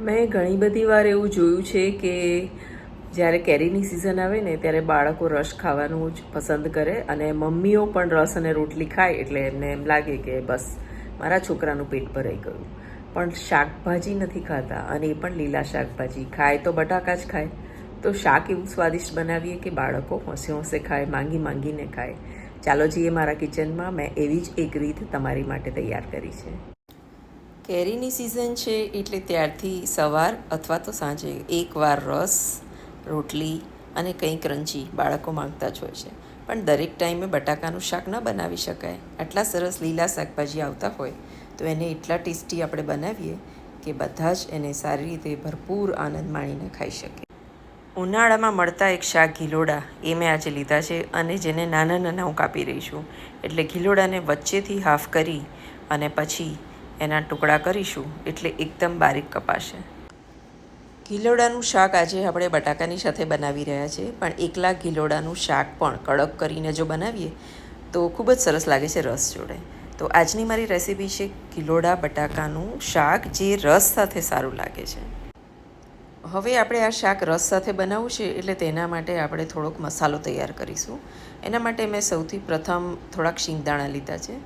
મેં ઘણી બધી વાર એવું જોયું છે કે જ્યારે કેરીની સિઝન આવે ને, ત્યારે બાળકો રસ ખાવાનું જ પસંદ કરે અને મમ્મીઓ પણ રસ અને રોટલી ખાય એટલે એમને એમ લાગે કે બસ, મારા છોકરાનું પેટ ભરાઈ ગયું. પણ શાકભાજી નથી ખાતા અને એ પણ લીલા શાકભાજી. ખાય તો બટાકા જ ખાય. તો શાક એવું સ્વાદિષ્ટ બનાવીએ કે બાળકો હોંસે હોંસે ખાય, માંગી માંગીને ખાય. ચાલો જઈએ મારા કિચનમાં મેં એવી જ એક રીત તમારી માટે તૈયાર કરી છે. કેરીની સિઝન છે એટલે ત્યારથી સવાર અથવા તો સાંજે એકવાર રસ, રોટલી અને કંઈ ક્રંચી બાળકો માંગતા જ હોય છે. પણ દરેક ટાઈમે બટાકાનું શાક ન બનાવી શકાય. આટલા સરસ લીલા શાકભાજી આવતા હોય તો એને એટલા ટેસ્ટી આપણે બનાવીએ કે બધા જ એને સારી રીતે ભરપૂર આનંદ માણીને ખાઈ શકે. ઉનાળામાં મળતા એક શાક ઘીલોડા એ મેં આજે લીધા છે અને જેને નાના નાના હું કાપી રહી છું. એટલે ઘીલોડાને વચ્ચેથી હાફ કરી અને પછી એના ટુકડા કરીશું એટલે એકદમ બારીક કપાશે. ગિલોડાનું શાક આજે આપણે બટાકાની સાથે બનાવી રહ્યા છીએ, પણ એકલા ગિલોડાનું શાક પણ કડક કરીને જો બનાવીએ, તો ખૂબ જ સરસ લાગે છે રસ જોડે. તો આજની મારી રેસીપી છે ગિલોડા બટાકાનું શાક, જે રસ સાથે સારું લાગે છે. હવે આપણે આ શાક રસ સાથે બનાવવું છે એટલે તેના માટે આપણે થોડોક મસાલો તૈયાર કરીશું. એના માટે મેં સૌથી પ્રથમ થોડાક શિંગદાણા લીધા છે.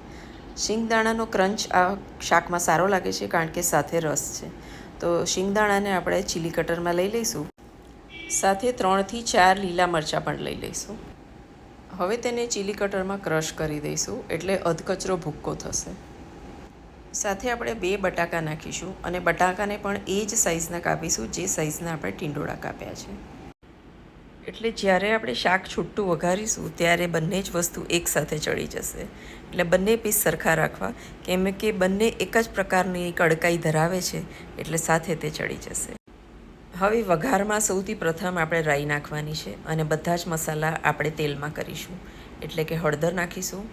શિંગદાણાનો ક્રંચ આ શાકમાં સારો લાગે છે કારણ કે સાથે રસ છે. તો શિંગદાણાને આપણે ચીલી કટરમાં લઈ લઈશું. સાથે ત્રણથી ચાર લીલા મરચાં પણ લઈ લઈશું. હવે તેને ચીલી કટરમાં ક્રશ કરી દઈશું એટલે અધકચરો ભૂક્કો થશે. સાથે આપણે બે બટાકા નાખીશું અને બટાકાને પણ એ જ સાઇઝના કાપીશું જે સાઇઝના આપણે ટીંડોળા કાપ્યા છે. એટલે જ્યારે આપણે શાક છૂટું વઘારીશું, ત્યારે બંને જ વસ્તુ એકસાથે ચડી જશે. એટલે બંને પીસ સરખા રાખવા. કેમ કે બંને એક જ પ્રકારની કડકાઈ ધરાવે છે, એટલે સાથે તે ચડી જશે. હવે વઘારમાં સૌથી પ્રથમ આપણે રાઈ નાખવાની છે અને બધા જ મસાલા આપણે તેલમાં કરીશું. એટલે કે હળદર નાખીશું.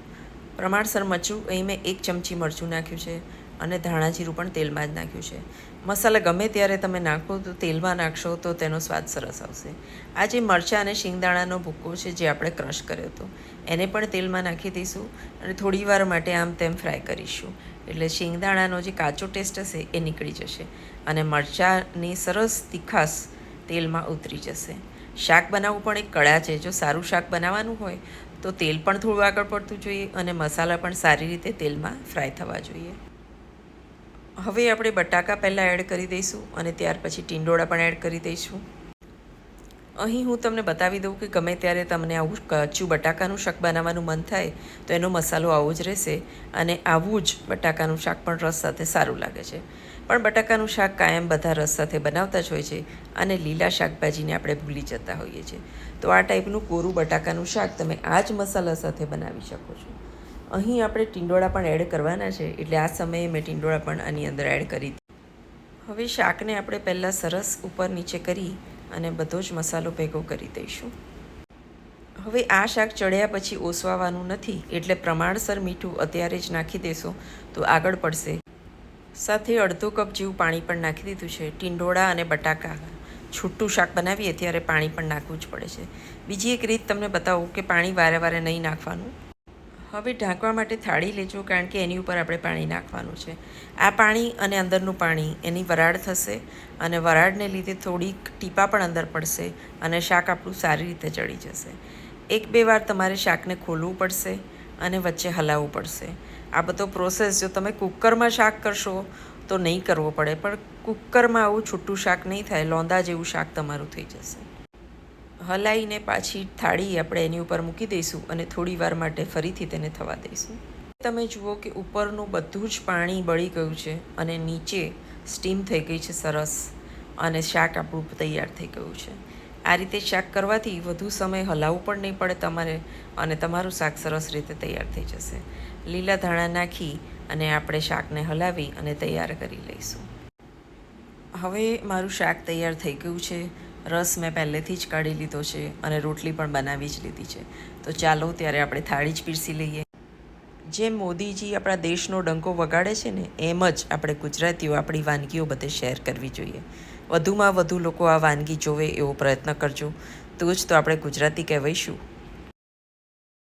પ્રમાણસર મરચું અહીં મેં એક ચમચી મરચું નાખ્યું છે. અને ધાણા જીરું પણ તેલમાં જ નાખ્યું છે. મસાલા ગમે ત્યારે તમે નાખો તો તેલમાં નાખશો તો તેનો સ્વાદ સરસ આવશે. આ જે મરચાં અને શિંગદાણાનો ભૂક્કો છે જે આપણે ક્રશ કર્યો હતો, એને પણ તેલમાં નાખી દઈશું અને થોડી વાર માટે આમ તેમ ફ્રાય કરીશું. એટલે શિંગદાણાનો જે કાચો ટેસ્ટ હશે એ નીકળી જશે અને મરચાંની સરસ તીખાસ તેલમાં ઉતરી જશે. શાક બનાવવું પણ એક કળા છે. જો સારું શાક બનાવવાનું હોય તો તેલ પણ થોડું આગળ પડતું જોઈએ અને મસાલા પણ સારી રીતે તેલમાં ફ્રાય થવા જોઈએ. હવે આપણે બટાકા પહેલાં એડ કરી દઈશું અને ત્યાર પછી ટીંડોળા પણ એડ કરી દઈશું. અહીં હું તમને બતાવી દઉં કે ગમે ત્યારે તમને આવું કચ્ચું બટાકાનું શાક બનાવવાનું મન થાય, તો એનો મસાલો આવો જ રહેશે અને આવું જ બટાકાનું શાક પણ રસ સાથે સારું લાગે છે. પણ બટાકાનું શાક કાયમ બધા રસ સાથે બનાવતા જ હોય છે અને લીલા શાકભાજીને આપણે ભૂલી જતા હોઈએ છીએ. તો આ ટાઈપનું કોરું બટાકાનું શાક તમે આ જ મસાલા સાથે બનાવી શકો છો. અહીં આપણે ટીંડોળા પણ એડ કરવાના છે. એટલે આ સમયે મેં ટીંડોળા પણ આની અંદર એડ કરી હવે શાકને આપણે પહેલાં સરસ ઉપર નીચે કરી અને બધો જ મસાલો ભેગો કરી દઈશું. હવે આ શાક ચડ્યા પછી ઓસવાવાનું નથી. એટલે પ્રમાણસર મીઠું અત્યારે જ નાખી દેશો, તો આગળ પડશે. સાથે અડધો કપ જેવું પાણી પણ નાખી દીધું છે. ટીંડોળા અને બટાકા. છૂટું શાક બનાવીએ ત્યારે પાણી પણ નાખવું જ પડે છે. બીજી એક રીત તમને બતાવું કે પાણી વારે વારે નહીં નાખવાનું. હવે ઢાંકવા માટે થાળી લેજો કારણ કે એની ઉપર આપણે પાણી નાખવાનું છે. આ પાણી અને અંદરનું પાણી એની વરાળ થશે અને વરાળને લીધે થોડીક ટીપા પણ અંદર પડશે અને શાક આપણું સારી રીતે ચડી જશે. એક બે વાર તમારે શાકને ખોલવું પડશે અને વચ્ચે હલાવવું પડશે. આ બધો પ્રોસેસ જો તમે કુકરમાં શાક કરશો તો નહીં કરવો પડે, પણ કુકરમાં આવું છૂટું શાક નહીં થાય, લોંદા જેવું શાક તમારું થઈ જશે. હલાવીને પાછી થાળી આપણે એની ઉપર મૂકી દઈશું અને થોડી વાર માટે ફરીથી તેને થવા દઈશું. તમે જુઓ કે ઉપરનું બધું જ પાણી બળી ગયું છે અને નીચે સ્ટીમ થઈ ગઈ છે સરસ અને શાક આપણું તૈયાર થઈ ગયું છે. આ રીતે શાક કરવાથી વધુ સમય હલાવવું પણ નહીં પડે તમારે અને તમારું શાક સરસ રીતે તૈયાર થઈ જશે. લીલા ધાણા નાખી અને આપણે શાકને હલાવી અને તૈયાર કરી લઈશું. હવે મારું શાક તૈયાર થઈ ગયું છે. રસ મેં પહેલેથી જ કાઢી લીધો છે અને રોટલી પણ બનાવી જ લીધી છે. તો ચાલો ત્યારે આપણે થાળી જ પીરસી લઈએ. જેમ મોદીજી આપણા દેશનો ડંકો વગાડે છે ને, એમ જ આપણે ગુજરાતીઓ આપણી વાનગીઓ બધે શેર કરવી જોઈએ. વધુમાં વધુ લોકો આ વાનગી જોવે એવો પ્રયત્ન કરજો. તો જ તો આપણે ગુજરાતી કહેવાઈશું.